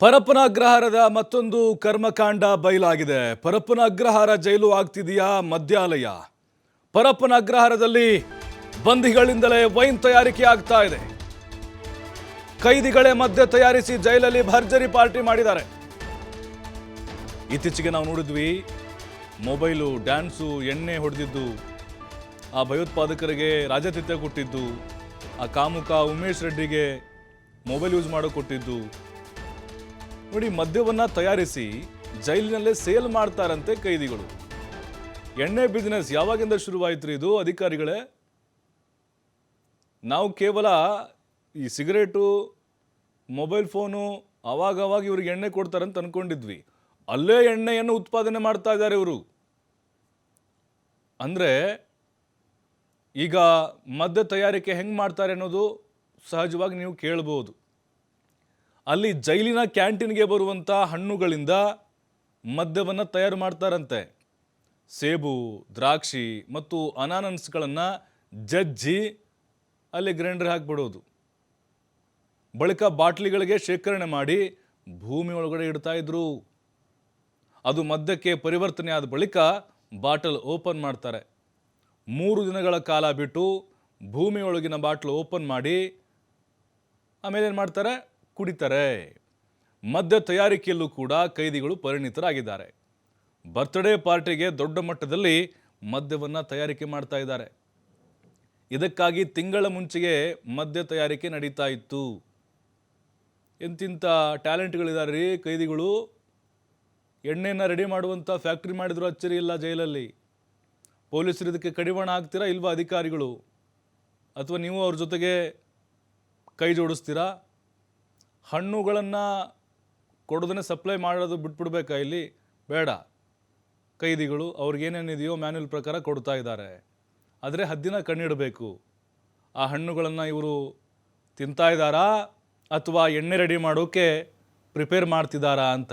ಪರಪ್ಪನ ಅಗ್ರಹಾರದ ಮತ್ತೊಂದು ಕರ್ಮಕಾಂಡ ಬಯಲಾಗಿದೆ. ಪರಪ್ಪನ ಅಗ್ರಹಾರ ಜೈಲು ಆಗ್ತಿದೆಯಾ? ಮದ್ಯಾಲಯ. ಪರಪ್ಪನ ಅಗ್ರಹಾರದಲ್ಲಿ ಬಂದಿಗಳಿಂದಲೇ ವೈನ್ ತಯಾರಿಕೆ ಆಗ್ತಾ ಇದೆ. ಕೈದಿಗಳೇ ಮದ್ಯ ತಯಾರಿಸಿ ಜೈಲಲ್ಲಿ ಭರ್ಜರಿ ಪಾರ್ಟಿ ಮಾಡಿದ್ದಾರೆ. ಇತ್ತೀಚೆಗೆ ನಾವು ನೋಡಿದ್ವಿ, ಮೊಬೈಲು, ಡ್ಯಾನ್ಸು, ಎಣ್ಣೆ ಹೊಡೆದಿದ್ದು, ಆ ಭಯೋತ್ಪಾದಕರಿಗೆ ರಾಜತಿಥ್ಯ ಕೊಟ್ಟಿದ್ದು, ಆ ಕಾಮುಕ ಉಮೇಶ್ ರೆಡ್ಡಿಗೆ ಮೊಬೈಲ್ ಯೂಸ್ ಮಾಡೋ ಕೊಟ್ಟಿದ್ದು ನೋಡಿ, ಮದ್ಯವನ್ನ ತಯಾರಿಸಿ ಜೈಲಿನಲ್ಲೇ ಸೇಲ್ ಮಾಡ್ತಾರಂತೆ ಕೈದಿಗಳು. ಎಣ್ಣೆ ಬಿಸ್ನೆಸ್ ಯಾವಾಗಿಂದ ಶುರುವಾಯಿತು ಇದು ಅಧಿಕಾರಿಗಳೇ? ನಾವು ಕೇವಲ ಈ ಸಿಗರೇಟು, ಮೊಬೈಲ್ ಫೋನು, ಅವಾಗವಾಗ ಇವ್ರಿಗೆ ಎಣ್ಣೆ ಕೊಡ್ತಾರಂತ ಅನ್ಕೊಂಡಿದ್ವಿ. ಅಲ್ಲೇ ಎಣ್ಣೆಯನ್ನು ಉತ್ಪಾದನೆ ಮಾಡ್ತಾ ಇದ್ದಾರೆ ಇವರು. ಅಂದರೆ ಈಗ ಮದ್ಯ ತಯಾರಿಕೆ ಹೆಂಗೆ ಮಾಡ್ತಾರೆ ಅನ್ನೋದು ಸಹಜವಾಗಿ ನೀವು ಕೇಳ್ಬೋದು. ಅಲ್ಲಿ ಜೈಲಿನ ಕ್ಯಾಂಟೀನ್ಗೆ ಬರುವಂಥ ಹಣ್ಣುಗಳಿಂದ ಮದ್ಯವನ್ನು ತಯಾರು ಮಾಡ್ತಾರಂತೆ. ಸೇಬು, ದ್ರಾಕ್ಷಿ ಮತ್ತು ಅನಾನನ್ಸ್ಗಳನ್ನು ಜಜ್ಜಿ ಅಲ್ಲಿ ಗ್ರೈಂಡರ್ ಹಾಕಿಬಿಡೋದು. ಬಳಿಕ ಬಾಟ್ಲಿಗಳಿಗೆ ಶೇಖರಣೆ ಮಾಡಿ ಭೂಮಿ ಒಳಗಡೆ ಇಡ್ತಾ ಇದ್ರು. ಅದು ಮದ್ಯಕ್ಕೆ ಪರಿವರ್ತನೆ ಆದ ಬಳಿಕ ಬಾಟಲ್ ಓಪನ್ ಮಾಡ್ತಾರೆ. ಮೂರು ದಿನಗಳ ಕಾಲ ಬಿಟ್ಟು ಭೂಮಿಯೊಳಗಿನ ಬಾಟ್ಲು ಓಪನ್ ಮಾಡಿ ಆಮೇಲೆ ಏನು ಮಾಡ್ತಾರೆ? ಕುಡಿತಾರೆ. ಮದ್ಯ ತಯಾರಿಕೆಯಲ್ಲೂ ಕೂಡ ಕೈದಿಗಳು ಪರಿಣಿತರಾಗಿದ್ದಾರೆ. ಬರ್ತ್ಡೇ ಪಾರ್ಟಿಗೆ ದೊಡ್ಡ ಮಟ್ಟದಲ್ಲಿ ಮದ್ಯವನ್ನು ತಯಾರಿಕೆ ಮಾಡ್ತಾ ಇದ್ದಾರೆ. ಇದಕ್ಕಾಗಿ ತಿಂಗಳ ಮುಂಚೆಗೆ ಮದ್ಯ ತಯಾರಿಕೆ ನಡೀತಾ ಇತ್ತು. ಎಂತಿಂಥ ಟ್ಯಾಲೆಂಟ್ಗಳಿದ್ದಾರೆ ರೀ ಕೈದಿಗಳು? ಎಣ್ಣೆಯನ್ನು ರೆಡಿ ಮಾಡುವಂಥ ಫ್ಯಾಕ್ಟ್ರಿ ಮಾಡಿದ್ರು ಅಚ್ಚರಿ ಇಲ್ಲ ಜೈಲಲ್ಲಿ. ಪೊಲೀಸರು ಇದಕ್ಕೆ ಕಡಿವಾಣ ಹಾಕ್ತೀರಾ ಇಲ್ವಾ ಅಧಿಕಾರಿಗಳು? ಅಥವಾ ನೀವು ಅವ್ರ ಜೊತೆಗೆ ಕೈ ಜೋಡಿಸ್ತೀರಾ? ಹಣ್ಣುಗಳನ್ನು ಕೊಡೋದನ್ನೇ ಸಪ್ಲೈ ಮಾಡೋದು ಬಿಟ್ಬಿಡ್ಬೇಕಾ ಇಲ್ಲಿ? ಬೇಡ. ಕೈದಿಗಳು ಅವ್ರಿಗೇನೇನಿದೆಯೋ ಮ್ಯಾನ್ಯಲ್ ಪ್ರಕಾರ ಕೊಡ್ತಾ ಇದ್ದಾರೆ. ಆದರೆ ಹದ್ದಿನ ಕಣ್ಣಿಡಬೇಕು. ಆ ಹಣ್ಣುಗಳನ್ನು ಇವರು ತಿಂತಾ ಇದ್ದಾರಾ ಅಥವಾ ಎಣ್ಣೆ ರೆಡಿ ಮಾಡೋಕ್ಕೆ ಪ್ರಿಪೇರ್ ಮಾಡ್ತಿದ್ದಾರಾ ಅಂತ?